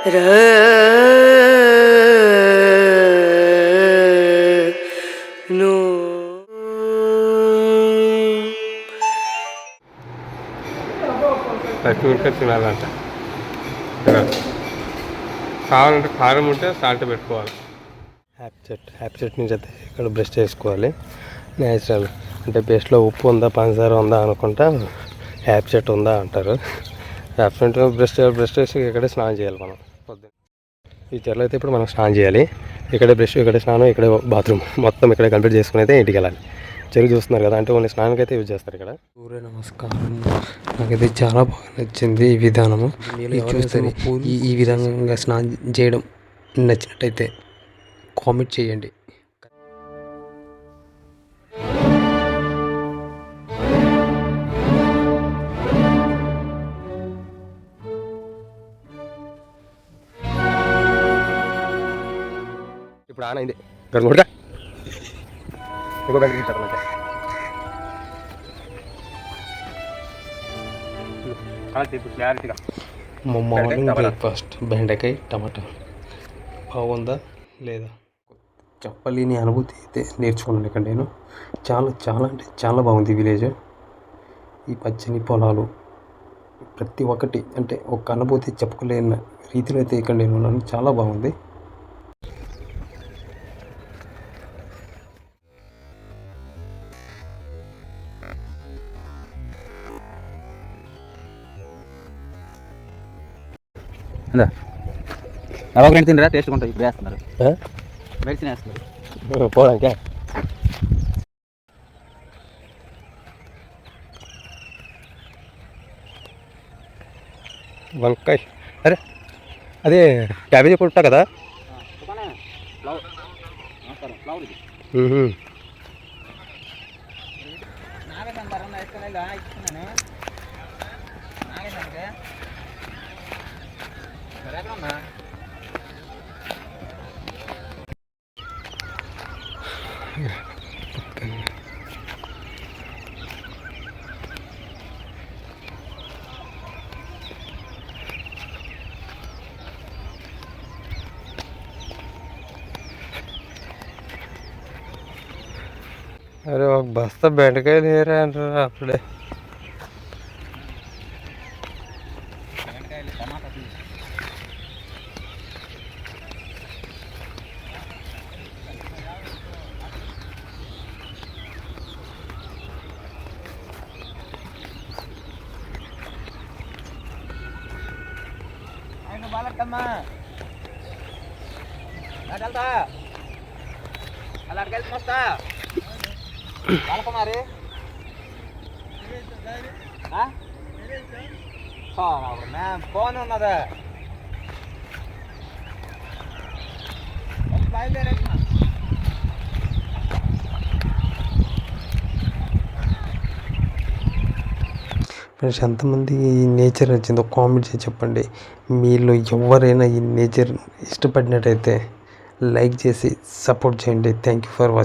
ను ప్రతి ఉరికే తినాలంట. తినాలి. కావాలంటే కారం ఉంటే సాల్ట్ పెట్టుకోవాలి. హ్యాపీ చెట్ హ్యాపీ చెట్ నుంచి అయితే ఇక్కడ బ్రష్ చేసుకోవాలి. న్యాచురల్ అంటే పేస్ట్లో ఉప్పు ఉందా పంచదార ఉందా అనుకుంటా హ్యాపీ చెట్ ఉందా అంటారు. హ్యాపీ చెట్ బ్రష్ బ్రష్ చేసి ఇక్కడే స్నానం చేయాలి మనం. పొద్దున్న ఈ చెర్లో అయితే ఇప్పుడు మనం స్నానం చేయాలి. ఇక్కడే బ్రష్ ఇక్కడే స్నానం ఇక్కడే బాత్రూమ్. మొత్తం ఇక్కడే కంప్లీట్ చేసుకుని అయితే ఇంటికి వెళ్ళాలి. చెరువు చూస్తున్నారు కదా అంటే ఓన్లీ స్నానానికి అయితే యూజ్ చేస్తారు ఇక్కడ. సూర్య నమస్కారం. నాకైతే చాలా బాగా నచ్చింది ఈ విధానము. చూస్తే ఈ ఈ విధంగా స్నానం చేయడం నచ్చినట్టయితే కామెంట్ చేయండి. ఇప్పుడు ఆన్ అయింది. గడుగుడుగా ఇంకో గంట తీస్తారు అంటే క్లారిటీగా. Morning breakfast. బెండకాయ టమాటా. బాగుందా లేదా? చెప్పలేని అనుభూతి అయితే నేర్చుకున్నాను ఇక్కడ నేను. చాలా చాలా అంటే చాలా బాగుంది విలేజ్. ఈ పచ్చని పొలాలు ప్రతి ఒక్కటి అంటే ఒక అనుభూతి చెప్పుకోలేని రీతిలో అయితే ఇక్కడ నేను ఉన్నాను. చాలా బాగుంది. అందా. ఒక రెండు టేస్ట్ ఉంటుంది ఇప్పుడు వేస్తున్నారు. మెడిసిన్ వేస్తున్నారు పోవడానికే వంకాయ. అరే అదే క్యాబేజీ పుట్టా కదా? અરે બસ તો બેઠકે લઈ રહ્યા આપણે ఒక బస్తా అలా ఏరా వస్తా అప్పుడే మరి ఫోన్ ఉన్నదా బయలుదేరే ఫ్రెండ్స్ ఎంతమంది ఈ నేచర్ నచ్చిందో కామెంట్ చేసి చెప్పండి. మీలో ఎవరైనా ఈ నేచర్ ఇష్టపడినట్టయితే లైక్ చేసి సపోర్ట్ చేయండి. Thank you for watching